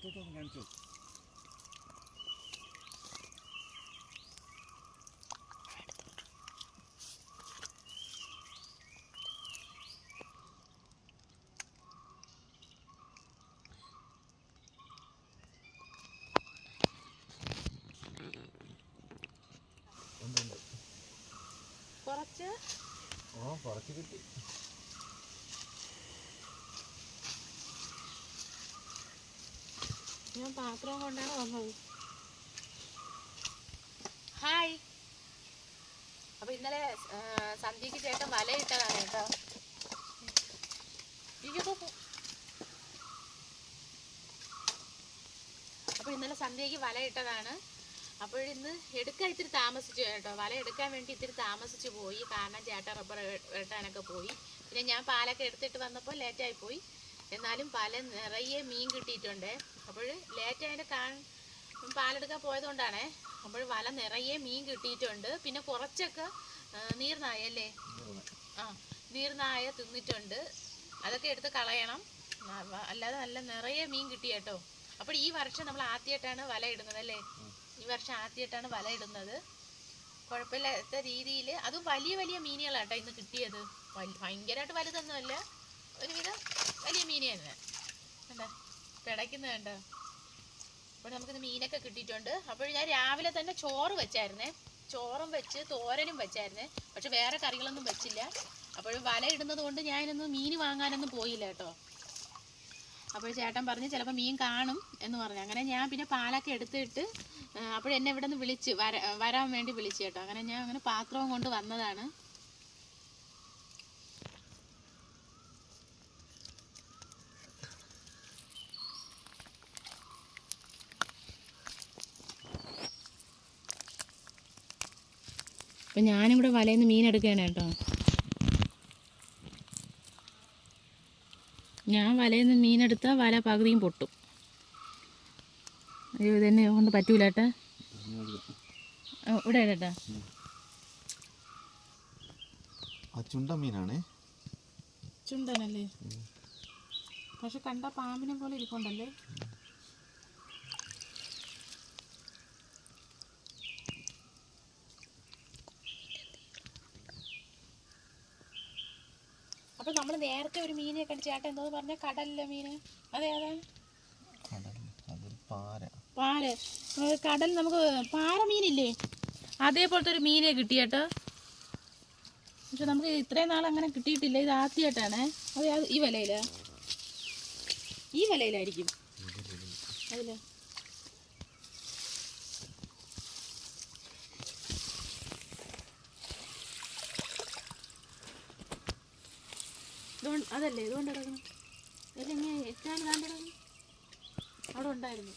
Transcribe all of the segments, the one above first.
അടുത്തോട്ടൊന്ന് കാണിച്ചോ. കുറച്ച്? ഓ കുറച്ച് കിട്ടി. ഞാൻ പാത്രം കൊണ്ടാണ് വന്നത്. ഹായ് അപ്പൊ ഇന്നലെ സന്ധ്യക്ക് ചേട്ടൻ വലയിട്ടതാണ് കേട്ടോ. അപ്പൊ ഇന്നലെ സന്ധ്യക്ക് വലയിട്ടതാണ് അപ്പോൾ ഇന്ന് എടുക്കാൻ ഇത്തിരി താമസിച്ചു കേട്ടോ. വല എടുക്കാൻ വേണ്ടി ഇത്തിരി താമസിച്ചു പോയി. കാരണം ചേട്ടൻ റബ്ബർ വെട്ടാനൊക്കെ പോയി. പിന്നെ ഞാൻ പാലൊക്കെ എടുത്തിട്ട് വന്നപ്പോൾ ലേറ്റായി പോയി. എന്നാലും പല നിറയെ മീൻ കിട്ടിയിട്ടുണ്ട്. അപ്പോൾ ലേറ്റ് ആയിട്ട് കാൺ പാലെടുക്കാൻ പോയതുകൊണ്ടാണേ. അപ്പോൾ വല നിറയെ മീൻ കിട്ടിയിട്ടുണ്ട്. പിന്നെ കുറച്ചൊക്കെ നീർനായ നീർനായല്ലേ ആ നീർനായ തിന്നിട്ടുണ്ട്. അതൊക്കെ എടുത്ത് കളയണം. അല്ലാതെ നല്ല നിറയെ മീൻ കിട്ടി കേട്ടോ. അപ്പോൾ ഈ വർഷം നമ്മൾ ആദ്യമായിട്ടാണ് വല ഇടുന്നത് അല്ലേ? ഈ വർഷം ആദ്യമായിട്ടാണ് വല ഇടുന്നത്. കുഴപ്പമില്ലാത്ത രീതിയിൽ. അതും വലിയ വലിയ മീനുകളാട്ടോ ഇന്ന് കിട്ടിയത്. ഭയങ്കരമായിട്ട് വലുതൊന്നുമല്ല. ഒരുവിധം വലിയ മീൻ പിടയ്ക്കുന്നത് കണ്ടോ? അപ്പോൾ നമുക്കിന്ന് മീനൊക്കെ കിട്ടിയിട്ടുണ്ട്. അപ്പോൾ ഞാൻ രാവിലെ തന്നെ ചോറ് വെച്ചായിരുന്നേ. ചോറും വെച്ച് തോരനും വെച്ചായിരുന്നേ. പക്ഷെ വേറെ കറികളൊന്നും വെച്ചില്ല. അപ്പോഴും വല ഇടുന്നത് കൊണ്ട് ഞാനിന്ന് മീൻ വാങ്ങാനൊന്നും പോയില്ല കേട്ടോ. അപ്പോൾ ചേട്ടൻ പറഞ്ഞ് ചിലപ്പോൾ മീൻ കാണും എന്ന് പറഞ്ഞു. അങ്ങനെ ഞാൻ പിന്നെ പാലൊക്കെ എടുത്തിട്ട് അപ്പോൾ എന്നെ ഇവിടെ നിന്ന് വിളിച്ച് വര വരാൻ വേണ്ടി വിളിച്ചു കേട്ടോ. അങ്ങനെ ഞാൻ അങ്ങനെ പാത്രവും കൊണ്ട് വന്നതാണ്. അപ്പം ഞാനും കൂടെ വലയിൽ നിന്ന് മീൻ എടുക്കുകയാണ് കേട്ടോ. ഞാൻ വലയിൽ നിന്ന് മീനെടുത്താൽ വല പകുതിയും പൊട്ടും. അയ്യോ ഇതെന്നെ കൊണ്ട് പറ്റൂല ഏട്ടാ ആ, ഇവിടെ ഏട്ടാ ചുണ്ട മീനാണേ. ചുണ്ടനല്ലേ? പക്ഷെ കണ്ട പാമ്പിനെ പോലെ ഇരിപ്പുണ്ടല്ലേ? അപ്പൊ നമ്മൾ നേരത്തെ ഒരു മീനെ കണ്ട് ചേട്ടൻ എന്തോ പറഞ്ഞ കടലിലെ മീന്. അതെ അതെ കടൽ അതൊരു പാര. നമുക്ക് കടൽ നമുക്ക് പാറ മീനില്ലേ അതേപോലത്തെ ഒരു മീനെ കിട്ടിയേട്ടോ പക്ഷെ നമുക്ക് ഇത്രയും നാൾ അങ്ങനെ കിട്ടിയിട്ടില്ല. ഇത് ആദ്യമായിട്ടാണ് അത് അത് ഈ വിലയിലാ? ഈ വിലയിലായിരിക്കും. അതിൽ. അതല്ലേ ഇതുകൊണ്ട് കിടക്കണം അല്ല ഇങ്ങനെ എത്താൻ കാണ്ട് കിടക്കുന്നു അവിടെ ഉണ്ടായിരുന്നു.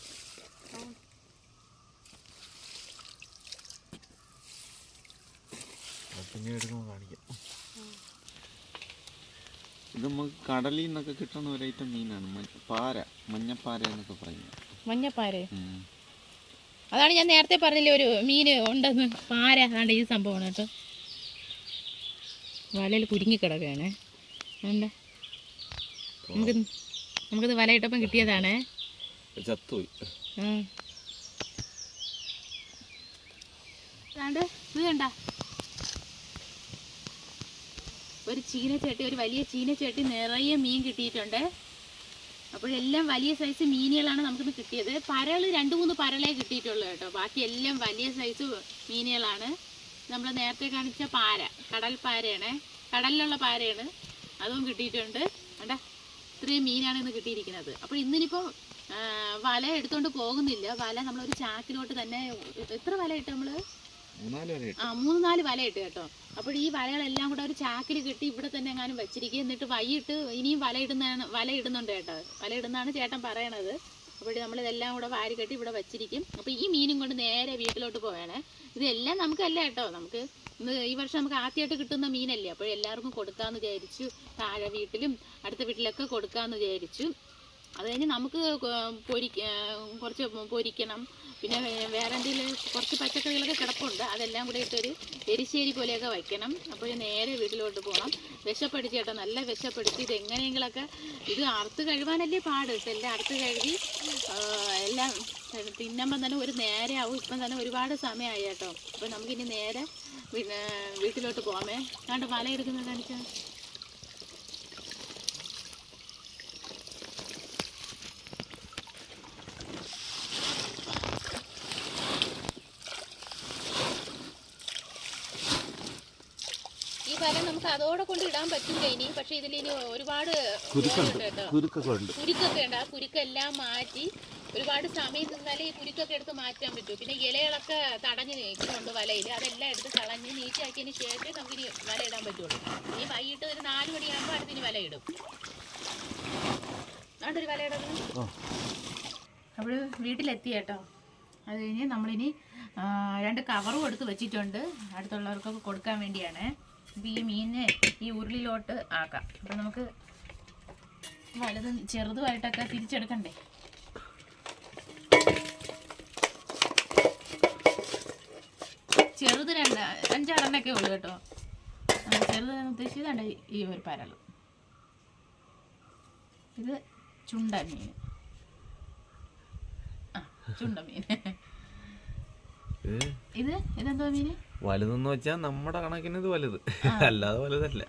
ഇത് നമുക്ക് കടലിൽ നിന്നൊക്കെ കിട്ടുന്ന ഒരു ഐറ്റം മീനാണ്. പാര മഞ്ഞപ്പാര എന്നൊക്കെ പറയുന്നത്. മഞ്ഞപ്പാര? അതാണ് ഞാൻ നേരത്തെ പറഞ്ഞില്ലേ ഒരു മീൻ ഉണ്ടെന്ന്. പാര അതാണ്ട് ഈ സംഭവമാണ് കേട്ടോ. വലയിൽ കുരുങ്ങിക്കിടക്കുകയാണ് കിടക്കുകയാണ്. അതുകൊണ്ട് നമുക്ക് നമുക്കിത് വലയിട്ടപ്പം കിട്ടിയതാണ്. ചത്തുപോയി. ഇത് കണ്ട? ഒരു ചീനച്ചട്ടി ഒരു വലിയ ചീനച്ചട്ടി നിറയെ മീൻ കിട്ടിയിട്ടുണ്ട്. അപ്പോഴെല്ലാം വലിയ സൈസ് മീനുകളാണ് നമുക്കിന്ന് കിട്ടിയത്. പരൾ രണ്ട് മൂന്ന് പരളേ കിട്ടിയിട്ടുള്ളൂ കേട്ടോ. ബാക്കി എല്ലാം വലിയ സൈസ് മീനുകളാണ്. നമ്മൾ നേരത്തെ കാണിച്ച പാര കടൽ പാരയാണ്. കടലിലുള്ള പാരയാണ്. അതും കിട്ടിയിട്ടുണ്ട്. ഇത്രയും മീനാണ് ഇന്ന് കിട്ടിയിരിക്കുന്നത്. അപ്പോൾ ഇന്നിനിപ്പോൾ വല എടുത്തുകൊണ്ട് പോകുന്നില്ല. വല നമ്മളൊരു ചാക്കിലോട്ട് തന്നെ എത്ര വല ഇട്ട് നമ്മൾ ആ മൂന്ന് നാല് വല ഇട്ട് കേട്ടോ. അപ്പോൾ ഈ വലകളെല്ലാം കൂടെ ഒരു ചാക്കിൽ കെട്ടി ഇവിടെ തന്നെ എങ്ങാനും വെച്ചിരിക്കുക. എന്നിട്ട് വൈകിട്ട് ഇനിയും വല ഇടുന്നതാണ് വല ഇടുന്നുണ്ട് കേട്ടോ. വല ഇടുന്നതാണ് ചേട്ടൻ പറയണത്. അപ്പോൾ നമ്മൾ ഇതെല്ലാം കൂടെ വാരി കെട്ടി ഇവിടെ വെച്ചിരിക്കും. അപ്പോൾ ഈ മീനും കൊണ്ട് നേരെ വീട്ടിലോട്ട് പോവാണ്. ഇതെല്ലാം നമുക്കല്ല കേട്ടോ. നമുക്ക് ഈ വർഷം നമുക്ക് ആദ്യമായിട്ട് കിട്ടുന്ന മീനല്ലേ? അപ്പോൾ എല്ലാവർക്കും കൊടുക്കാമെന്ന് വിചാരിച്ചു. താഴെ വീട്ടിലും അടുത്ത വീട്ടിലൊക്കെ കൊടുക്കാമെന്ന് വിചാരിച്ചു. അത് കഴിഞ്ഞ് നമുക്ക് പൊരിക്ക കുറച്ച് പൊരിക്കണം. പിന്നെ വേറെ എന്തെങ്കിലും കുറച്ച് പച്ചക്കറികളൊക്കെ കിടപ്പുണ്ട്. അതെല്ലാം കൂടെ ഇട്ടൊരു എരിശ്ശേരി പോലെയൊക്കെ വയ്ക്കണം. അപ്പോൾ നേരെ വീട്ടിലോട്ട് പോകണം വിശപ്പടിച്ച് കേട്ടോ നല്ല വിശപ്പെടുത്തി ഇത് എങ്ങനെയെങ്കിലൊക്കെ ഇത് അറുത്ത് കഴുകാനല്ലേ പാട്. എല്ലാം അറുത്ത് കഴുകി എല്ലാം തിന്നുമ്പം തന്നെ ഒരു നേരെ ആവും. ഇപ്പം തന്നെ ഒരുപാട് സമയമായി കേട്ടോ. അപ്പോൾ നമുക്കിനി നേരെ വീട്ടിലോട്ട് പോകാമേ കണ്ട് മല എടുക്കുന്നത് കാണിച്ചാൽ ഈ വല നമുക്ക് അതോടെ കൊണ്ട് ഇടാൻ പറ്റില്ല ഇനി. പക്ഷെ ഇതിൽ ഇനി ഒരുപാട് കുരുക്കുണ്ട്. കുരുക്കൊക്കെ ഉണ്ട് കുരുക്കൊക്കെ ഉണ്ട്. ആ കുരുക്കെല്ലാം മാറ്റി ഒരുപാട് സമയം നിന്നാലേ ഈ കുരുക്കൊക്കെ എടുത്ത് മാറ്റാൻ പറ്റൂ. പിന്നെ ഇലകളൊക്കെ തടഞ്ഞു നിൽക്കുന്നുണ്ട് വലയിൽ അതെല്ലാം എടുത്ത് കളഞ്ഞ് നീറ്റാക്കിയതിന് ശേഷം നമുക്ക് ഇനി വല ഇടാൻ പറ്റുള്ളൂ. ഇനി വൈകിട്ട് ഒരു നാല് മണിയാകുമ്പോൾ അടുത്തിന് വല ഇടും. അതൊരു വല ഓ അപ്പോൾ വീട്ടിലെത്തി കേട്ടോ. അത് കഴിഞ്ഞ് നമ്മളിനി രണ്ട് കവറും എടുത്ത് വെച്ചിട്ടുണ്ട്. അടുത്തുള്ളവർക്കൊക്കെ കൊടുക്കാൻ വേണ്ടിയാണ്. ഈ മീനിനെ ഈ ഉരുളിലോട്ട് ആക്കാം. അപ്പം നമുക്ക് വലുത് ചെറുതുമായിട്ടൊക്കെ തിരിച്ചെടുക്കണ്ടേ? ചെറുത് രണ്ട് അഞ്ചാറെണ്ണൊക്കെ ഉള്ളു കേട്ടോ. ചെറുത് ഉദ്ദേശിച്ചതാണ്ട് ഉദ്ദേശിച്ചത് ഈ ഒരു പരൾ ഇത് ചുണ്ട മീൻ. ആ ചുണ്ട മീൻ. ഇത് ഇത് ഇതെന്തോ മീന്? വലുതെന്ന് വെച്ചാൽ നമ്മുടെ കണക്കിന് ഇത് വലുത്. അല്ലാതെ വലുതല്ല.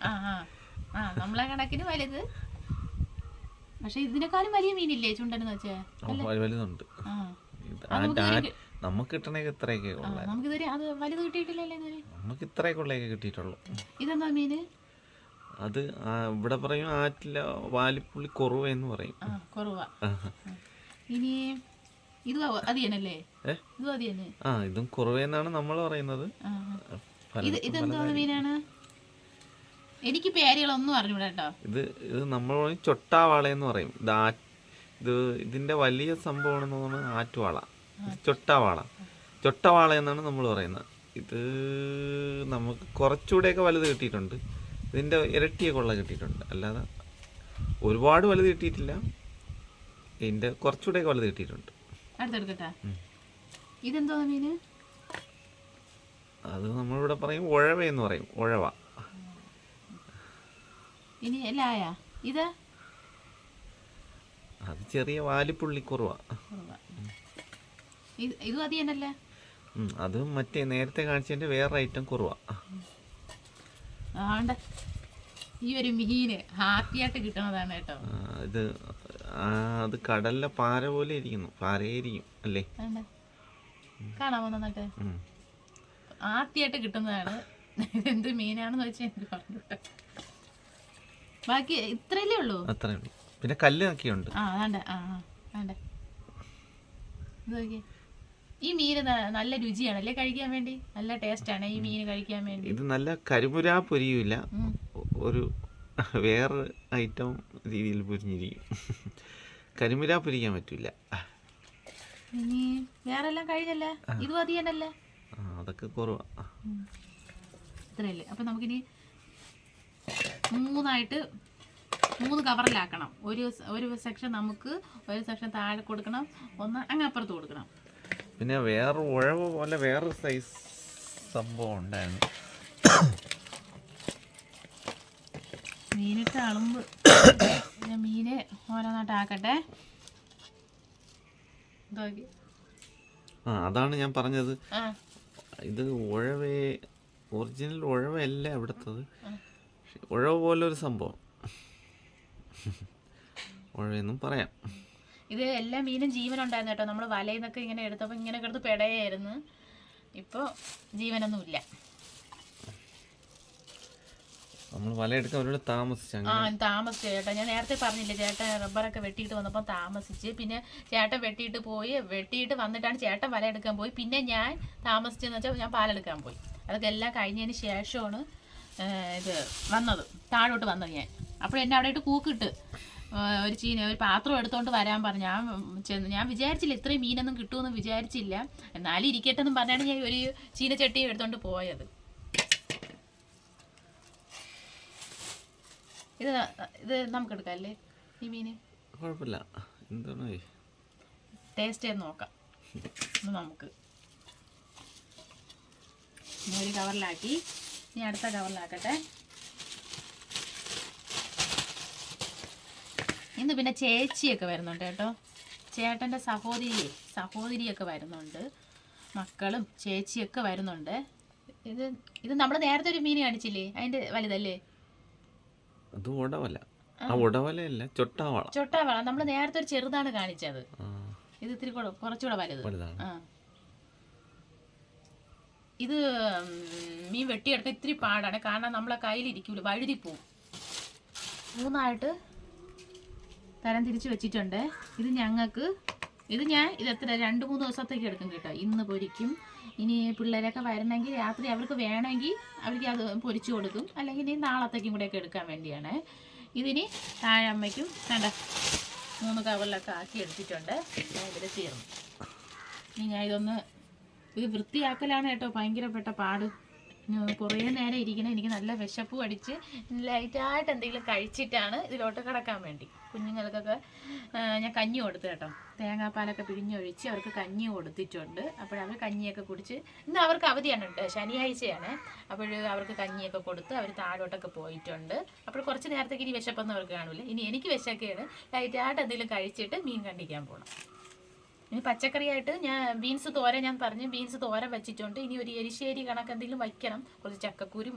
നമ്മളെ കണക്കിന് വലുത്. പക്ഷെ ഇതിനേക്കാളും വലിയ മീനില്ലേ ചുണ്ടെന്ന് വെച്ചാ? വലുതുണ്ട്. നമുക്ക് നമുക്ക് കിട്ടണേക്ക് ഇത്രയൊക്കെ ആ, ഉള്ളു നമുക്കിതുവരെ അത് വലുത് കിട്ടിയിട്ടില്ലല്ലോ ഇതുവരെ? നമുക്ക് ഇത്രയൊക്കെ ഉള്ളതൊക്കെ കിട്ടിയിട്ടുള്ളൂ. ഇതെന്താ മീന്? അത് ഇവിടെ പറയും ആറ്റില വാലിപ്പുള്ളി കുറവ് എന്ന് പറയും. കുറവ. ഇനി ഇത് അത് തന്നെയല്ലേ? ഇതും അത് തന്നെ. ആ ഇതും കുറവെന്നാണ് നമ്മൾ പറയുന്നത്. ഇത് ഇതെന്തോ മീനാണ് എനിക്ക് പേരുകളൊന്നും അറിഞ്ഞൂടാ കേട്ടോ. ഇത് ഇത് നമ്മൾ പറയും ചൊട്ടാവാള എന്ന് പറയും. ഇത് ആ ഇത് ഇതിന്റെ വലിയ സംഭവമാണെന്ന് തോന്നുന്നത് ആറ്റുവാള. ചൊട്ടാവാള. ചൊട്ടവാള എന്നാണ് നമ്മൾ പറയുന്നത്. ഇത് നമുക്ക് കുറച്ചുകൂടെയൊക്കെ വലുത് കിട്ടിയിട്ടുണ്ട്. ഇതിന്റെ ഇരട്ടിയെ കൊള്ള കിട്ടിയിട്ടുണ്ട്. അല്ലാതെ ഒരുപാട് വലുത് കിട്ടിയിട്ടില്ല. ഇതിന്റെ കുറച്ചുകൂടെയൊക്കെ വലുത് കിട്ടിയിട്ടുണ്ട്. അടുത്തെടുക്കട്ടാ. ഇതെന്തോ മീന്? അത് നമ്മളിവിടെ പറയും ഉഴവ എന്ന് പറയും. ഉഴവ. ഇനി എല്ലാം ആയാ ഇത്? അത് ചെറിയ വാലിപ്പുള്ളി കുറവ. ഇത് ഇതും അത് തന്നെയല്ലേ? അത് മറ്റേ നേരത്തെ കാണിച്ചതിന്റെ വേറെ ഐറ്റം കുറവ. ആണ്ട. ഈ ഒരു മീന് ഹാപ്പിയായിട്ട് കിട്ടണതാണ് കേട്ടോ. ഇത് ആ, അത് കടലിലെ പാര പോലെ ഇരിക്കുന്നു. പാരയായിരിക്കും അല്ലേ? കാണാമോ നന്നായിട്ട്. ആദ്യമായിട്ട് കിട്ടുന്നതാണ്. എന്ത് മീനാണെന്ന് വെച്ചാൽ എനിക്ക് പറഞ്ഞു ബാക്കി ഇത്രയല്ലേ ഉള്ളൂ? അത്രേ ഉള്ളൂ. പിന്നെ കല്ല് നോക്കിയുണ്ട് ആ അതാണ്ട ആ ഇത് ഈ മീൻ നല്ല രുചിയാണല്ലേ കഴിക്കാൻ വേണ്ടി? നല്ല ടേസ്റ്റാണ് ഈ മീൻ കഴിക്കാൻ വേണ്ടി. ഇത് നല്ല കരിമുരാ പൊരിയുമില്ല. ഒരു വേറെ ഐറ്റം രീതിയിൽ പൊരിഞ്ഞിരിക്കും. കരിമില പൊരിക്കാൻ പറ്റില്ല ഇനി വേറെ എല്ലാം കഴിഞ്ഞല്ലേ ഇത് മതിയനല്ലേ ആ അതൊക്കെ ഇത്രയല്ലേ. അപ്പം നമുക്കിനി മൂന്നായിട്ട് മൂന്ന് കവറിലാക്കണം. ഒരു ഒരു സെക്ഷൻ നമുക്ക് ഒരു സെക്ഷൻ താഴെ കൊടുക്കണം. ഒന്ന് അങ്ങ് അപ്പുറത്ത് കൊടുക്കണം. പിന്നെ വേറെ ഉഴവ് പോലെ വേറൊരു സൈസ് സംഭവം ഉണ്ടായിരുന്നു. മീനിട്ട് അളുമ്പ്. പിന്നെ മീന് ഓരോന്നായിട്ട് ആക്കട്ടെ ആ അതാണ് ഞാൻ പറഞ്ഞത്. ഇത് ഉഴവേ ഒറിജിനൽ ഉഴവല്ല ഇവിടുത്തത്. ഉഴവ് പോലെ ഒരു സംഭവം. ഉഴവെന്നും പറയാം. ഇത് എല്ലാ മീനും ജീവനുണ്ടായിരുന്നു കേട്ടോ. നമ്മൾ വലയിൽ നിന്നൊക്കെ ഇങ്ങനെ എടുത്തപ്പോൾ ഇങ്ങനെ കിടന്ന് പെടയായിരുന്നു. ഇപ്പോൾ ജീവനൊന്നുമില്ല. നമ്മൾ വലയെടുക്കാൻ അവരോട് താമസിച്ചു. ആ താമസിച്ചു ചേട്ടാ. ഞാൻ നേരത്തെ പറഞ്ഞില്ലേ ചേട്ടൻ റബ്ബറൊക്കെ വെട്ടിയിട്ട് വന്നപ്പോൾ താമസിച്ച്. പിന്നെ ചേട്ടൻ വെട്ടിയിട്ട് പോയി വെട്ടിയിട്ട് വന്നിട്ടാണ് ചേട്ടൻ വല എടുക്കാൻ പോയി. പിന്നെ ഞാൻ താമസിച്ചെന്ന് വെച്ചാൽ ഞാൻ പാലെടുക്കാൻ പോയി. അതൊക്കെ എല്ലാം കഴിഞ്ഞതിന് ശേഷമാണ് ഇത് വന്നത്. താഴോട്ട് വന്നത് ഞാൻ. അപ്പോൾ എന്നെ അവിടെ ഇട്ട് കൂക്കിട്ട് ഒരു ചീന ഒരു പാത്രം എടുത്തോണ്ട് വരാൻ പറഞ്ഞു. ഞാൻ ചെന്ന് ഞാൻ വിചാരിച്ചില്ല ഇത്രയും മീനൊന്നും കിട്ടുമെന്ന് വിചാരിച്ചില്ല. എന്നാലും ഇരിക്കട്ടെന്നും പറഞ്ഞാണ് ഞാൻ ഒരു ചീനച്ചട്ടിയും എടുത്തോണ്ട് പോയത്. ഇത് ഇത് നമുക്ക് എടുക്കാം അല്ലേ ഈ മീന് കുഴപ്പമില്ല. എന്താണ്? ടേസ്റ്റ് ചെയ്ത് നോക്കാം. ഇത് നമുക്ക്. ഒരു കവറിലാക്കി. ഇനി അടുത്ത കവറിലാക്കട്ടെ. ഇന്ന് പിന്നെ ചേച്ചിയൊക്കെ വരുന്നുണ്ട് കേട്ടോ. ചേട്ടന്റെ സഹോദരി സഹോദരിയൊക്കെ വരുന്നുണ്ട്. മക്കളും ചേച്ചിയൊക്കെ വരുന്നുണ്ട്. ഇത് ഇത് നമ്മൾ നേരത്തെ ഒരു മീൻ കാണിച്ചില്ലേ? അതിന്റെ വലുതല്ലേ? അത് ഉടവല. ആ ഉടവലയല്ല ചൊട്ടാവള. ചൊട്ടാവള. നമ്മൾ നേരത്തെ ഒരു ചെറുതാണ് കാണിച്ചത്. ഇത് ഇത്തിരി കൂടെ കുറച്ചുകൂടെ വലുത്. ഇത് മീൻ വെട്ടിയെടുക്കാൻ ഇത്തിരി പാടാണ്. കാരണം നമ്മളെ കയ്യിലിരിക്കൂല വഴുതി പോവും മൂന്നായിട്ട് തരം തിരിച്ച് വെച്ചിട്ടുണ്ട്. ഇത് ഞങ്ങൾക്ക് ഇത് ഞാൻ ഇത് എത്ര രണ്ട് മൂന്ന് ദിവസത്തേക്ക് എടുക്കും കേട്ടോ. ഇന്ന് പൊരിക്കും. ഇനി പിള്ളേരൊക്കെ വരണമെങ്കിൽ രാത്രി അവർക്ക് വേണമെങ്കിൽ അവർക്ക് അത് പൊരിച്ചു കൊടുക്കും. അല്ലെങ്കിൽ ഇനി നാളത്തേക്കും കൂടെയൊക്കെ എടുക്കാൻ വേണ്ടിയാണ്. ഇതിനി താഴെ അമ്മയ്ക്കും കണ്ട മൂന്ന് കവറിലൊക്കെ ആക്കി എടുത്തിട്ടുണ്ട്. ഇതിൽ തീർന്നു. ഇനി ഞാൻ ഇതൊന്ന് ഇത് വൃത്തിയാക്കലാണ് കേട്ടോ. ഭയങ്കരപ്പെട്ട പാട്. കുറേ നേരം ഇരിക്കണം. എനിക്ക് നല്ല വിശപ്പ് അടിച്ച് ലൈറ്റായിട്ട് എന്തെങ്കിലും കഴിച്ചിട്ടാണ് ഇതിലോട്ട് കിടക്കാൻ വേണ്ടി. കുഞ്ഞുങ്ങൾക്കൊക്കെ ഞാൻ കഞ്ഞി കൊടുത്തു കേട്ടോ. തേങ്ങാപ്പാലൊക്കെ പിഴിഞ്ഞൊഴിച്ച് അവർക്ക് കഞ്ഞി കൊടുത്തിട്ടുണ്ട്. അപ്പോഴവർ കഞ്ഞിയൊക്കെ കുടിച്ച് ഇന്ന് അവർക്ക് അവധിയാണ് ശനിയാഴ്ചയാണ്. അപ്പോൾ അവർക്ക് കഞ്ഞിയൊക്കെ കൊടുത്ത് അവർ താഴോട്ടൊക്കെ പോയിട്ടുണ്ട്. അപ്പോൾ കുറച്ച് നേരത്തേക്ക് ഇനി വിശപ്പൊന്നും അവർക്ക് കാണില്ല ഇനി എനിക്ക് വിശക്കുകയാണ് ലൈറ്റായിട്ട് എന്തെങ്കിലും കഴിച്ചിട്ട് മീൻ കണ്ടിക്കാൻ പോകണം ഇനി പച്ചക്കറിയായിട്ട് ഞാൻ ബീൻസ് തോര ഞാൻ പറഞ്ഞു. ബീൻസ് തോര വെച്ചിട്ടുണ്ട്. ഇനി ഒരു എരിശ്ശേരി കണക്ക് എന്തെങ്കിലും വയ്ക്കണം. കുറച്ച് ചക്കക്കൂരും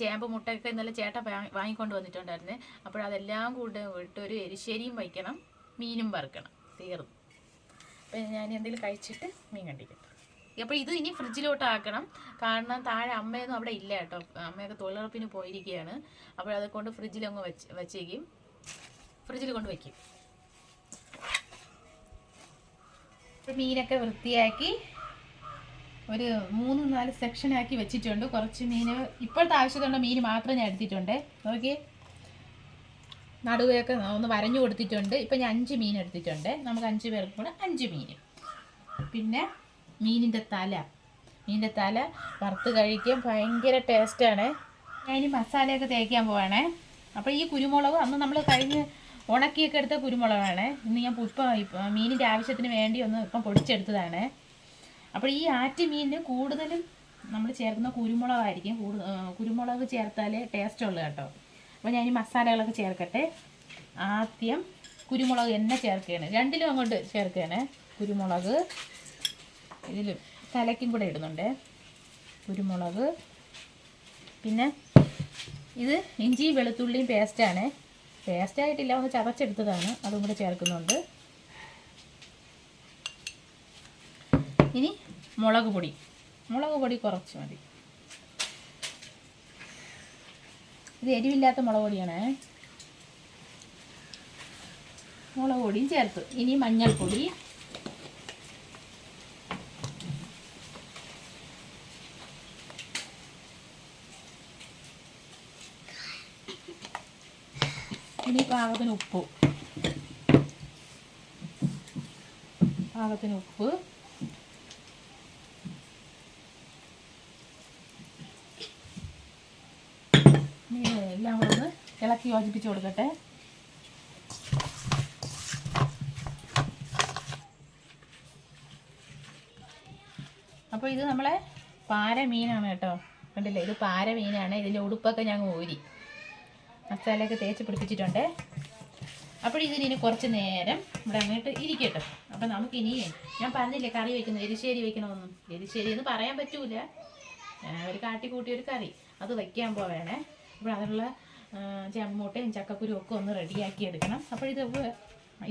ചേമ്പ് മുട്ടയൊക്കെ ഇന്നലെ ചേട്ട വാങ്ങിക്കൊണ്ട് വന്നിട്ടുണ്ടായിരുന്നു. അപ്പോൾ അതെല്ലാം കൂടെ ഇട്ട് ഒരു എരിശ്ശേരിയും വയ്ക്കണം. മീനും വറുക്കണം. തീർന്നു. അപ്പം ഞാൻ എന്തെങ്കിലും കഴിച്ചിട്ട് മീൻ കണ്ടിക്കും അപ്പോൾ ഇത് ഇനി ഫ്രിഡ്ജിലോട്ട് ആക്കണം കാരണം താഴെ അമ്മയൊന്നും അവിടെ ഇല്ല കേട്ടോ. അമ്മയൊക്കെ തൊഴിലുറപ്പിന് പോയിരിക്കുകയാണ്. അപ്പോൾ അതുകൊണ്ട് ഫ്രിഡ്ജിലങ്ങ് വെച്ച് വെച്ചേക്കും. ഫ്രിഡ്ജിൽ കൊണ്ട് വയ്ക്കും. ഇപ്പൊ മീനൊക്കെ വൃത്തിയാക്കി ഒരു മൂന്ന് നാല് സെക്ഷനാക്കി വെച്ചിട്ടുണ്ട്. കുറച്ച് മീൻ ഇപ്പോഴത്തെ ആവശ്യത്തിനുള്ള മീൻ മാത്രം ഞാൻ എടുത്തിട്ടുണ്ട്. നോക്കി നടുവയൊക്കെ ഒന്ന് വരഞ്ഞു കൊടുത്തിട്ടുണ്ട്. ഇപ്പം ഞാൻ അഞ്ച് മീൻ എടുത്തിട്ടുണ്ട്. നമുക്ക് അഞ്ച് പേർക്ക് കൂടെ അഞ്ച് മീൻ. പിന്നെ മീനിന്റെ തല. മീനിന്റെ തല വറുത്ത് കഴിക്കാൻ ഭയങ്കര ടേസ്റ്റാണ് ഞാൻ ഇനി മസാലയൊക്കെ തേക്കാൻ പോവാണേ. അപ്പോൾ ഈ കുരുമുളക് അന്ന് നമ്മൾ കഴിഞ്ഞ് ഉണക്കിയൊക്കെ എടുത്ത കുരുമുളകാണ്. ഇന്ന് ഞാൻ പുഷ്പം മീനിന്റെ ആവശ്യത്തിന് വേണ്ടി ഒന്ന് ഇപ്പം പൊടിച്ചെടുത്തതാണ്. അപ്പോൾ ഈ ആറ്റ് മീനിന് കൂടുതലും നമ്മൾ ചേർക്കുന്ന കുരുമുളകായിരിക്കും. കൂടു കുരുമുളക് ചേർത്താലേ ടേസ്റ്റ് ഉള്ളു കേട്ടോ. അപ്പോൾ ഞാൻ ഈ മസാലകളൊക്കെ ചേർക്കട്ടെ. ആദ്യം കുരുമുളക് എന്നെ ചേർക്കുകയാണ്. രണ്ടിലും അങ്ങോട്ട് ചേർക്കുകയാണ്. കുരുമുളക് ഇതിലും തലയ്ക്കും കൂടെ ഇടുന്നുണ്ട്. കുരുമുളക്. പിന്നെ ഇത് ഇഞ്ചി വെളുത്തുള്ളിയും പേസ്റ്റാണ് പേസ്റ്റായിട്ടില്ല ഒന്ന് ചതച്ചെടുത്തതാണ്. അതും കൂടെ ചേർക്കുന്നുണ്ട്. ഇനി മുളക് പൊടി. മുളക് പൊടി കുറച്ച് മതി. ഇത് എരിവില്ലാത്ത മുളക് പൊടിയാണ്. മുളക് പൊടിയും ചേർത്ത്. ഇനി മഞ്ഞൾപ്പൊടി ഇനി പാകത്തിന് ഉപ്പ്. പാകത്തിന് ഉപ്പ്. എല്ലാം കൂടെ ഒന്ന് ഇളക്കി യോജിപ്പിച്ച് കൊടുക്കട്ടെ. അപ്പോൾ ഇത് നമ്മളെ പാര മീനാണ് കേട്ടോ. കണ്ടില്ലേ? ഇത് പാര മീനാണ് ഇതിന്റെ ഉടുപ്പൊക്കെ ഞാൻ ഊരി. മസാലയൊക്കെ തേച്ച് പിടിപ്പിച്ചിട്ടുണ്ട്. അപ്പോൾ ഇതിനി കുറച്ച് നേരം ഇവിടെ അങ്ങോട്ട് ഇരിക്കട്ടെ. അപ്പം നമുക്കിനി ഞാൻ പറഞ്ഞില്ലേ കറി വെക്കുന്നത് എരിശ്ശേരി വെക്കണമെന്നും. എരിശ്ശേരി എന്ന് പറയാൻ പറ്റൂല. ഒരു കാട്ടിക്കൂട്ടി കറി. അത് വയ്ക്കാൻ പോവേണേ. അപ്പോൾ അതിനുള്ള ചെമ്മൂട്ടയും ചക്കക്കുരും ഒക്കെ ഒന്ന് റെഡിയാക്കി എടുക്കണം. അപ്പോൾ ഇത്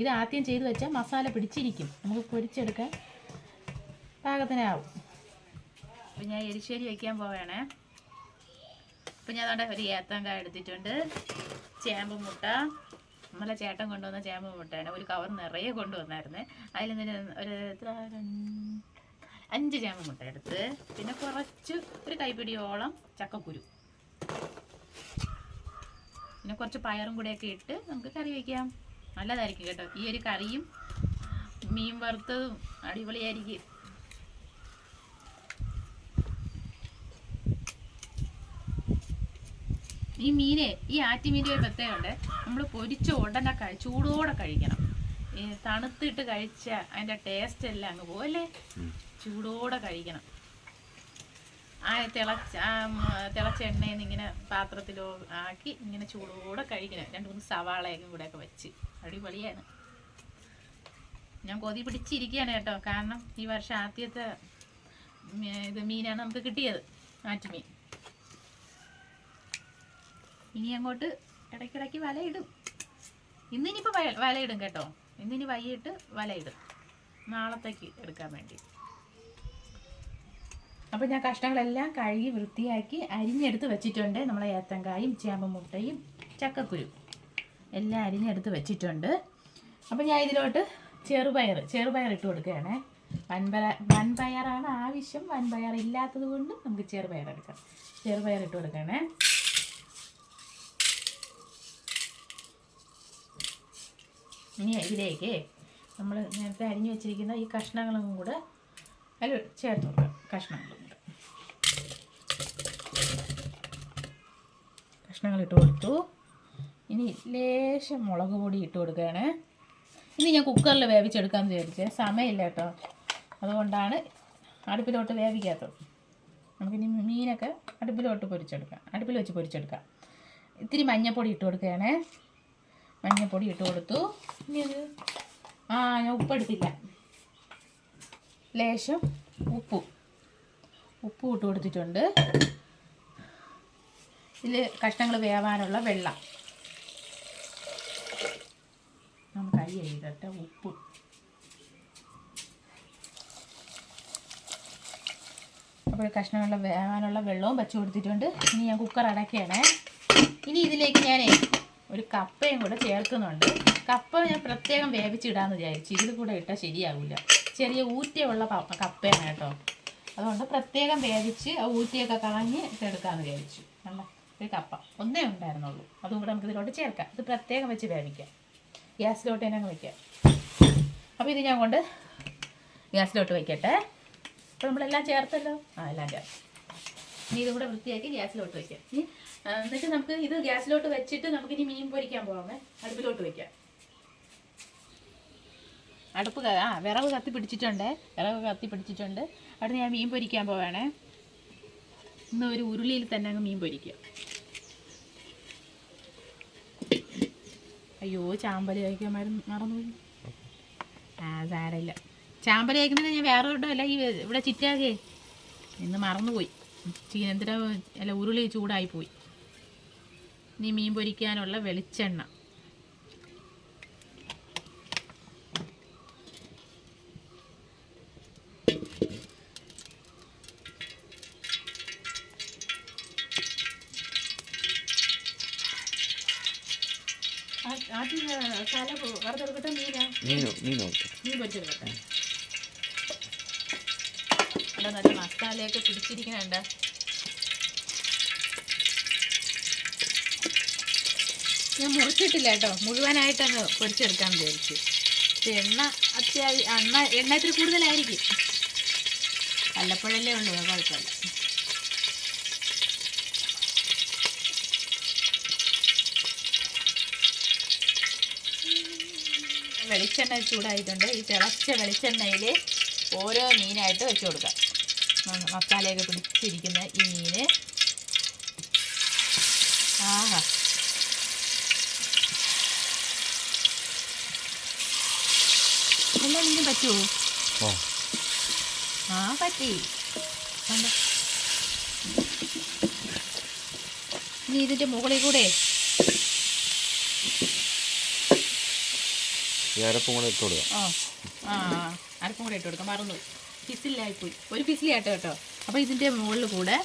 ഇത് ആദ്യം ചെയ്ത് വെച്ചാൽ മസാല പിടിച്ചിരിക്കും. നമുക്ക് പൊരിച്ചെടുക്കാൻ പാകത്തിനാവും. അപ്പം ഞാൻ എരിശ്ശേരി വയ്ക്കാൻ പോവേണേ. അപ്പം ഞാൻ അവിടെ ഒരു ഏത്തങ്ക എടുത്തിട്ടുണ്ട്. ചേമ്പ് മുട്ട. നമ്മളെ ചേട്ടൻ കൊണ്ടുവന്ന ചേമ്പ് മുട്ടയാണ്. ഒരു കവർ നിറയെ കൊണ്ടുവന്നായിരുന്നു. അതിൽ നിന്ന് ഒരു അഞ്ച് ചേമ്പ് മുട്ട എടുത്ത്. പിന്നെ കുറച്ച് ഒരു കൈപ്പിടിയോളം ചക്കക്കുരു. പിന്നെ കുറച്ച് പയറും കൂടെയൊക്കെ ഇട്ട് നമുക്ക് കറി വയ്ക്കാം നല്ലതായിരിക്കും കേട്ടോ. ഈ ഒരു കറിയും മീൻ വറുത്തതും അടിപൊളിയായിരിക്കും. ഈ മീനെ ഈ ആറ്റുമീന്റെ ഒരു പ്രത്യേകമുണ്ട് നമ്മൾ പൊരിച്ച ഉടനെ കഴി ചൂടോടെ കഴിക്കണം. ഈ തണുത്തിട്ട് കഴിച്ച അതിന്റെ ടേസ്റ്റ് എല്ലാം അങ്ങ് പോലെ ചൂടോടെ കഴിക്കണം. ആ തിളച്ച ആ തിളച്ച എണ്ണയിൽ ഇങ്ങനെ പാത്രത്തിലോ ആക്കി ഇങ്ങനെ ചൂടോടെ കഴിക്കണം. രണ്ട് മൂന്ന് സവാളയൊക്കെ കൂടെയൊക്കെ വെച്ച്. അടിപൊളിയാണ്. ഞാൻ കൊതി പിടിച്ചിരിക്കുകയാണ് കേട്ടോ. കാരണം ഈ വർഷം ആദ്യത്തെ ഇത് മീനാണ് നമുക്ക് കിട്ടിയത് ആറ്റുമീൻ. ഇനി അങ്ങോട്ട് ഇടയ്ക്കിടയ്ക്ക് വലയിടും. ഇന്നിനിപ്പോൾ വയ വലയിടും കേട്ടോ. ഇന്നിനി വൈകിട്ട് വലയിടും. നാളത്തേക്ക് എടുക്കാൻ വേണ്ടി. അപ്പോൾ ഞാൻ കഷ്ണങ്ങളെല്ലാം കഴുകി വൃത്തിയാക്കി അരിഞ്ഞെടുത്ത് വെച്ചിട്ടുണ്ട്. നമ്മളെ ഏത്തങ്കായും ചേമ്പ് മുട്ടയും ചക്കക്കുരു എല്ലാം അരിഞ്ഞെടുത്ത് വെച്ചിട്ടുണ്ട്. അപ്പോൾ ഞാൻ ഇതിലോട്ട് ചെറുപയർ ചെറുപയർ ഇട്ട് കൊടുക്കുകയാണേ. വൻപയർ വൻപയറാണ് ആവശ്യം. വൻപയർ ഇല്ലാത്തത് കൊണ്ട് നമുക്ക് ചെറുപയർ എടുക്കാം. ചെറുപയർ ഇട്ട് കൊടുക്കണേ. ഇനി ഇതിലേക്ക് നമ്മൾ നേരത്തെ അരിഞ്ഞു വെച്ചിരിക്കുന്ന ഈ കഷ്ണങ്ങളും കൂടെ അതിൽ ചേർത്ത് കൊടുക്കാം കഷ്ണങ്ങളും കൂടെ. കഷ്ണങ്ങൾ ഇട്ട് കൊടുത്തു. ഇനി ലേശം മുളക് പൊടി ഇട്ട് കൊടുക്കുകയാണ്. ഇനി ഞാൻ കുക്കറിൽ വേവിച്ചെടുക്കാമെന്ന് വിചാരിച്ചേ. സമയമില്ല കേട്ടോ. അതുകൊണ്ടാണ് അടുപ്പിലോട്ട് വേവിക്കാത്തത്. നമുക്കിനി മീനൊക്കെ അടുപ്പിലോട്ട് പൊരിച്ചെടുക്കാം. അടുപ്പിൽ വെച്ച് പൊരിച്ചെടുക്കാം. ഇത്തിരി മഞ്ഞൾപ്പൊടി ഇട്ട് കൊടുക്കുകയാണേ. മഞ്ഞൾപ്പൊടി ഇട്ട് കൊടുത്തു. ഇനി അത് ആ ഞാൻ ഉപ്പെടുത്തില്ല ലേശം ഉപ്പ്. ഉപ്പ് ഇട്ട് കൊടുത്തിട്ടുണ്ട്. ഇതിൽ കഷ്ണങ്ങൾ വേവാനുള്ള വെള്ളം. നമുക്ക് അരി എഴുതട്ടെ ഉപ്പ്. അപ്പോൾ കഷ്ണങ്ങളുടെ വേവാനുള്ള വെള്ളവും വെച്ച് കൊടുത്തിട്ടുണ്ട്. ഇനി ഞാൻ കുക്കർ അടയ്ക്കുകയാണേ ഇനി ഇതിലേക്ക് ഞാനേ ഒരു കപ്പയും കൂടെ ചേർക്കുന്നുണ്ട്. കപ്പ ഞാൻ പ്രത്യേകം വേവിച്ചിടാന്ന് വിചാരിച്ചു. ഇതിൽ കൂടെ ഇട്ടാൽ ശരിയാവില്ല ചെറിയ ഊറ്റയുള്ള കപ്പയാണ് കേട്ടോ. അതുകൊണ്ട് പ്രത്യേകം വേവിച്ച് ആ ഊറ്റിയൊക്കെ കളഞ്ഞ് ഇട്ടെടുക്കാമെന്ന് വിചാരിച്ചു. നല്ല ഒരു കപ്പ. ഒന്നേ ഉണ്ടായിരുന്നുള്ളൂ. അതും കൂടെ നമുക്ക് ഇതിലോട്ട് ചേർക്കാം. ഇത് പ്രത്യേകം വെച്ച് വേവിക്കാം. ഗ്യാസിലോട്ട് തന്നെ അങ്ങ് വയ്ക്കാം അപ്പോൾ ഇത് ഞാൻ കൊണ്ട് ഗ്യാസിലോട്ട് വയ്ക്കട്ടെ അപ്പോൾ നമ്മളെല്ലാം ചേർത്തല്ലോ? ആ എല്ലാം ചേർത്ത്. ഇനി ഇതും കൂടെ വൃത്തിയാക്കി ഗ്യാസിലോട്ട് വെക്കാം. ഇനി എന്നിട്ട് നമുക്ക് ഇത് ഗ്യാസിലോട്ട് വെച്ചിട്ട് നമുക്ക് ഇനി മീൻ പൊരിക്കാൻ പോകാമേ അടുപ്പിലോട്ട് വെക്കാം. അടുപ്പ് ആ വിറവ് കത്തി പിടിച്ചിട്ടുണ്ട്. വിറവ് കത്തി പിടിച്ചിട്ടുണ്ട്. അവിടെ ഞാൻ മീൻ പൊരിക്കാൻ പോവാണേ. ഇന്ന് ഒരു ഉരുളിയിൽ തന്നെ അങ്ങ് മീൻ പൊരിക്കുക. അയ്യോ ചാമ്പലി കഴിക്കാൻ മറന്നു ആ സാരമില്ല. ചാമ്പലി കഴിക്കുന്നതിന് ഞാൻ വേറെ ഇടമല്ല. ഈ ഇവിടെ ചിറ്റാകെ. ഇന്ന് മറന്നുപോയി ചീനന്തിര അല്ല ഉരുളി ചൂടായി പോയി ഇനി മീൻ പൊരിക്കാനുള്ള വെളിച്ചെണ്ണ. ആദ്യം തല വറുത്തെടുക്കട്ടെ മീനാ? മീൻ മീൻ പൊരിച്ചെടുക്കട്ടെ. അല്ല നല്ല മസാലയൊക്കെ പിടിച്ചിരിക്കുന്നുണ്ട്. ഞാൻ മുറിച്ചിട്ടില്ല കേട്ടോ. മുഴുവനായിട്ടങ്ങ് പൊരിച്ചെടുക്കാൻ വിചാരിച്ചു. എണ്ണ അത്യാവശ്യം എണ്ണ എണ്ണ ഇത്തിരി കൂടുതലായിരിക്കും. വല്ലപ്പോഴല്ലേ ഉള്ളൂ കുഴപ്പമില്ല. വെളിച്ചെണ്ണ ചൂടായിട്ടുണ്ട്. ഈ തിളച്ച വെളിച്ചെണ്ണയിൽ ഓരോ മീനായിട്ട് വെച്ച് കൊടുക്കാം. മസാലയൊക്കെ പിടിച്ചിരിക്കുന്ന ഈ മീന്. ആഹാ. എല്ലാ മീനും പറ്റുമോ ആ പറ്റി? ഇനി ഇതിന്റെ മുകളിൽ കൂടെ. അരപ്പും കൂടെ ഇട്ട് കൊടുക്കാം. ആ ആ അരപ്പും കൂടെ ഇട്ട് കൊടുക്കാം. മറന്നു ഫിസിലായിപ്പോയി. ഒരു ഫിസിലായിട്ട് കേട്ടോ. അപ്പോൾ ഇതിന്റെ മുകളിൽ കൂടെ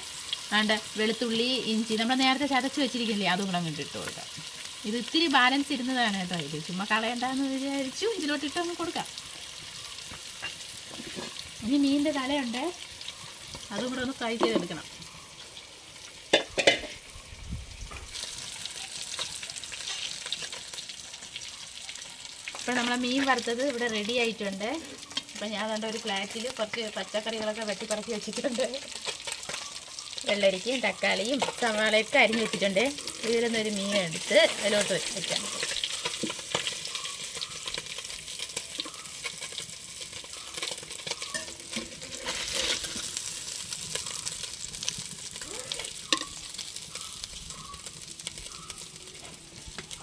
വേണ്ട വെളുത്തുള്ളി ഇഞ്ചി നമ്മൾ നേരത്തെ ചതച്ച് വെച്ചിരിക്കില്ലേ അതും കൂടെ അങ്ങോട്ട് ഇട്ട് കൊടുക്കാം. ഇത് ഇത്തിരി ബാലൻസ് ഇരുന്നതാണ് കേട്ടോ ഇത്. ചുമ്മാ കളയണ്ടെന്ന് വിചാരിച്ചു ഇതിലോട്ട് ഇട്ട് അങ്ങ് കൊടുക്കാം. ഇനി മീനിന്റെ തലയുണ്ട്. അതും കൂടെ ഒന്ന് ഫ്രൈ ചെയ്തെടുക്കണം. ഇപ്പം നമ്മളെ മീൻ വറുത്തത് ഇവിടെ റെഡി ആയിട്ടുണ്ട്. അപ്പം ഞാൻ കണ്ട ഒരു പ്ലാറ്റിൽ കുറച്ച് പച്ചക്കറികളൊക്കെ വെട്ടിപ്പറക്കി വെച്ചിട്ടുണ്ട്. വെള്ളരിക്കയും തക്കാളിയും സവാളയൊക്കെ അരിഞ്ഞ് വെച്ചിട്ടുണ്ട്. ഇതിൽ നിന്നൊരു മീൻ എടുത്ത് അതിലോട്ട് വെക്കാം.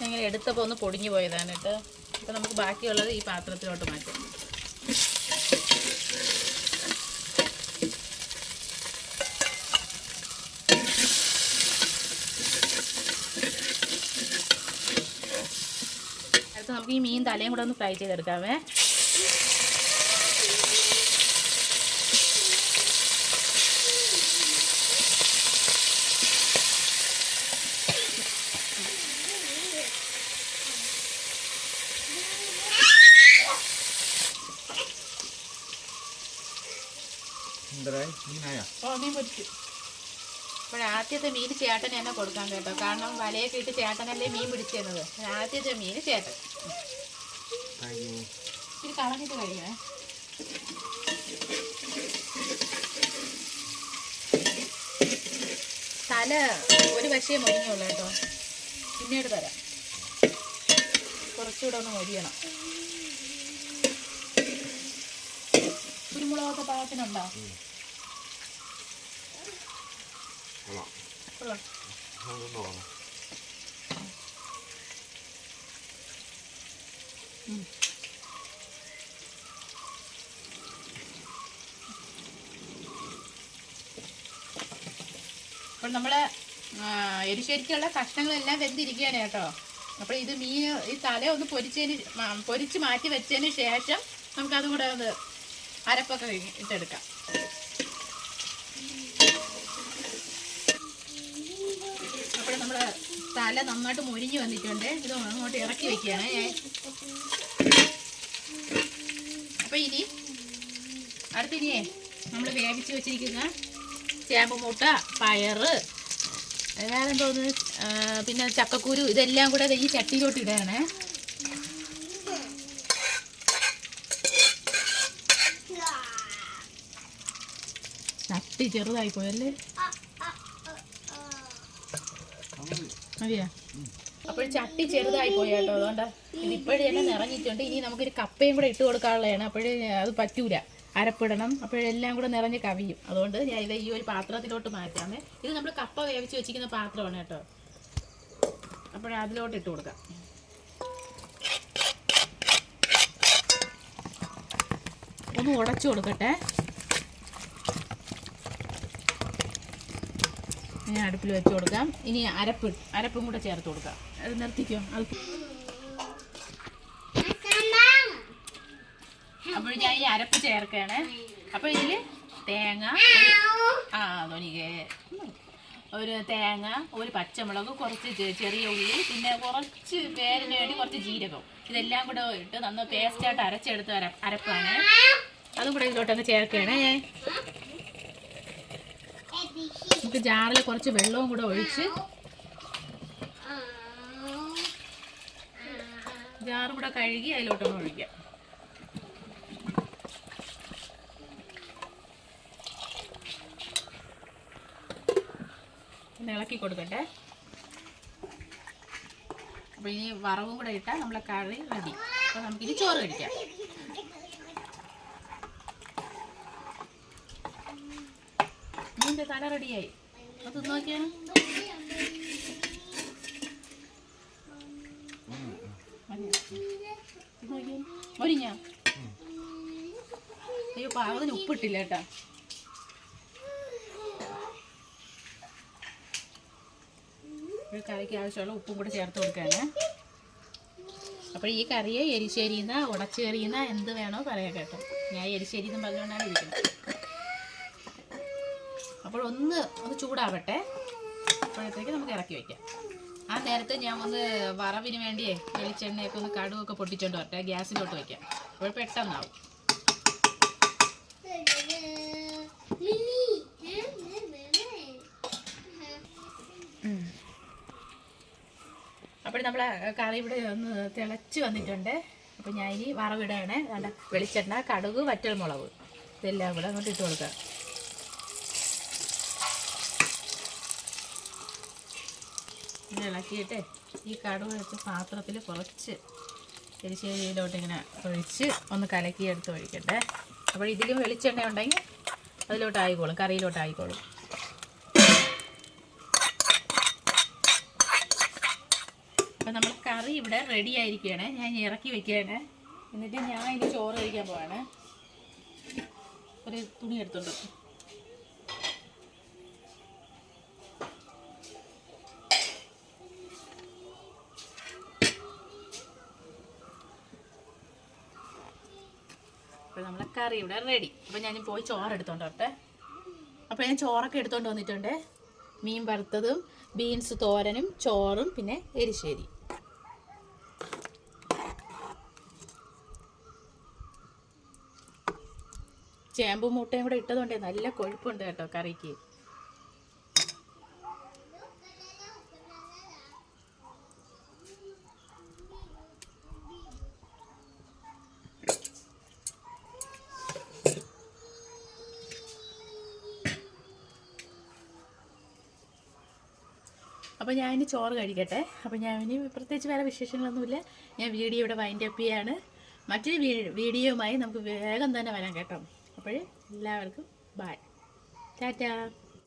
ഞങ്ങൾ എടുത്തപ്പോൾ ഒന്ന് പൊടിഞ്ഞു പോയതാണ് കേട്ടോ. അപ്പോൾ നമുക്ക് ബാക്കിയുള്ളത് ഈ പാത്രത്തിലോട്ട് മാറ്റാം. മീൻ തലയും കൂടെ ഒന്ന് ഫ്രൈ ചെയ്തെടുക്കാവേ എന്തരായി മീനായ ഓ മീൻ പൊരിച്ചു അപ്പോൾ ആദ്യത്തെ മീൻ ചേട്ടൻ തന്നെ കൊടുക്കാൻ കേട്ടോ. കാരണം വലയൊക്കെ ഇട്ട് ചേട്ടനല്ലേ മീൻ പിടിച്ചിരുന്നത്. ആദ്യത്തെ മീൻ ചേട്ടൻ. ഇത് കളഞ്ഞിട്ട് കഴിയണേ. തല ഒരു പക്ഷേ മൊരിഞ്ഞുള്ളൂ കേട്ടോ. പിന്നീട് തരാം. കുറച്ചുകൂടെ ഒന്ന് മൊരിയണം. കുരുമുളകൊക്കെ പാകത്തിനുണ്ടോ കൊള്ളാം കൊള്ളാം. അതൊന്ന് നോക്കണം ഉം. അപ്പോൾ നമ്മുടെ എരിശേരിക്കുള്ള കഷ്ണങ്ങളെല്ലാം വെന്തിരിക്കുകയാണ് കേട്ടോ. അപ്പോൾ ഇത് മീൻ ഈ തല ഒന്ന് പൊരിച്ചതിന് പൊരിച്ച് മാറ്റി വെച്ചതിന് ശേഷം നമുക്കതും കൂടെ ഒന്ന് അരപ്പൊക്കെ ഇട്ടെടുക്കാം അപ്പോൾ നമ്മുടെ തല നന്നായിട്ട് മുരിഞ്ഞ് വന്നിട്ടുണ്ട്. ഇത് അങ്ങോട്ട് ഇറക്കി വെക്കുകയാണ്. ഞാൻ ഇനി അടുത്തിനിയേ നമ്മൾ വേവിച്ച് വെച്ചിരിക്കുന്ന ചേമ്പ് മുട്ട പയറ് വേറെ തോന്നുന്നു പിന്നെ ചക്കക്കുരു ഇതെല്ലാം കൂടെ ഈ ചട്ടിയിലോട്ട് ഇടുകയാണ്. ചട്ടി ചെറുതായി പോയല്ലേ? അപ്പോൾ ചട്ടി ചെറുതായി പോയി കേട്ടോ. അതുകൊണ്ട് ഇത് ഇപ്പോഴും തന്നെ നിറഞ്ഞിട്ടുണ്ട്. ഇനി നമുക്കൊരു കപ്പയും കൂടെ ഇട്ട് കൊടുക്കാനുള്ളതാണ്. അപ്പോഴേ അത് പറ്റൂല. അരപ്പിടണം. അപ്പോഴെല്ലാം കൂടെ നിറഞ്ഞ് കവിയും. അതുകൊണ്ട് ഞാൻ ഇത് ഈ ഒരു പാത്രത്തിലോട്ട് മാറ്റാമേ. ഇത് നമ്മൾ കപ്പ വേവിച്ച് വെച്ചിരിക്കുന്ന പാത്രമാണ് കേട്ടോ. അപ്പോഴതിലോട്ട് ഇട്ട് കൊടുക്കാം. ഒന്ന് ഉടച്ചു കൊടുക്കട്ടെ. ഞാൻ അടുപ്പിൽ വെച്ച് കൊടുക്കാം. ഇനി അരപ്പ് അരപ്പും കൂടെ ചേർത്ത് കൊടുക്കാം. അത് നിർത്തിക്കോ അപ്പോൾ ഞാൻ ഈ അരപ്പ് ചേർക്കുകയാണ്. അപ്പോൾ ഇതിൽ തേങ്ങ ആ ധോനികേ ഒരു തേങ്ങ ഒരു പച്ചമുളക് കുറച്ച് ചെറിയ ഉള്ളി പിന്നെ കുറച്ച് പേരിന് വേണ്ടി കുറച്ച് ജീരകം. ഇതെല്ലാം കൂടെ ഇട്ട് നന്ന പേസ്റ്റായിട്ട് അരച്ചെടുത്ത് അര അരപ്പാണ്. അതും കൂടെ ഇതിലോട്ടങ്ങ് ചേർക്കുകയാണ്. നമുക്ക് ജാറിൽ കുറച്ച് വെള്ളവും കൂടെ ഒഴിച്ച് ജാറും കൂടെ കഴുകി അതിലോട്ടൊന്ന് ഒഴിക്കാം. ഇളക്കി കൊടുക്കട്ടെ. അപ്പോൾ ഇനി വറവും കൂടെ ഇട്ടാൽ നമ്മളെ കറി റെഡി. അപ്പോൾ നമുക്കിനി ചോറ് കഴിക്കാം. ഇതിന്റെ തല റെഡിയായി. അയ്യോ പാവത്തിന് ഉപ്പിട്ടില്ല കേട്ടാ. ഒരു കറിക്ക് ആവശ്യമുള്ള ഉപ്പും കൂടെ ചേർത്ത് കൊടുക്കാനേ. അപ്പോൾ ഈ കറിയെ എരിശ്ശേരിന്ന ഉടച്ചേറിയുന്ന എന്ത് വേണോ പറയാം കേട്ടോ. ഞാൻ എരിശ്ശേരി എന്ന് പറഞ്ഞുകൊണ്ടാണ് ഇരിക്കുന്നത്. അപ്പോൾ ഒന്ന് ഒന്ന് ചൂടാവട്ടെ. അപ്പോഴത്തേക്ക് നമുക്ക് ഇറക്കി വയ്ക്കാം ആ നേരത്തെ ഞാൻ ഒന്ന് വറവിന് വേണ്ടിയേ വെളിച്ചെണ്ണയൊക്കെ ഒന്ന് കടുവൊക്കെ പൊട്ടിച്ചോണ്ട് വരട്ടെ. ഗ്യാസിലോട്ട് വയ്ക്കാം അപ്പോൾ പെട്ടെന്നാവും. അപ്പോൾ നമ്മളെ കറി ഇവിടെ ഒന്ന് തിളച്ച് വന്നിട്ടുണ്ട്. അപ്പോൾ ഞാൻ ഇനി വറവിടാണ്. നല്ല വെളിച്ചെണ്ണ കടുക് വറ്റൽ മുളക് ഇതെല്ലാം കൂടെ അങ്ങോട്ട് ഇട്ട് കൊടുക്കാം ഇത് ഇളക്കിയിട്ട് ഈ കടുക് വെച്ച പാത്രത്തിൽ കുറച്ച് എരിശ്ശേരിയിലോട്ട് ഇങ്ങനെ ഒഴിച്ച് ഒന്ന് കലക്കി എടുത്ത് ഒഴിക്കട്ടെ. അപ്പോൾ ഇതിലും വെളിച്ചെണ്ണ ഉണ്ടെങ്കിൽ അതിലോട്ട് ആയിക്കോളും കറിയിലോട്ട് ആയിക്കോളും. അപ്പം നമ്മൾ കറി ഇവിടെ റെഡി ആയിരിക്കുകയാണ്. ഞാൻ ഇറക്കി വെക്കുകയാണ്. എന്നിട്ട് ഞാൻ ഇനി ചോറ് കഴിക്കാൻ പോവാണ്. ഒരു തുണി എടുത്തോണ്ട് അപ്പോൾ നമ്മളെ കറി ഇവിടെ റെഡി അപ്പോൾ ഞാൻ പോയി ചോറ് എടുത്തോണ്ട് വരട്ടെ. അപ്പോൾ ഞാൻ ചോറൊക്കെ എടുത്തോണ്ട് വന്നിട്ടുണ്ട്. മീൻ വറുത്തതും ബീൻസ് തോരനും ചോറും പിന്നെ എരിശ്ശേരി. ചേമ്പും മുട്ടയും കൂടെ ഇട്ടതുകൊണ്ട് നല്ല കൊഴുപ്പുണ്ട് കേട്ടോ കറിക്ക്. ഞാൻ ഇനി ചോറ് കഴിക്കട്ടെ. അപ്പോൾ ഞാൻ ഇനി പ്രത്യേകിച്ച് വേറെ വിശേഷങ്ങളൊന്നുമില്ല. ഞാൻ വീഡിയോ ഇവിടെ വൈൻഡ് അപ്പ് ചെയ്യാണ്. മറ്റൊരു വീഡിയോയുമായി നമുക്ക് വേഗം തന്നെ വരാം കേട്ടോ. അപ്പോൾ എല്ലാവർക്കും ബായ് ടാറ്റാ.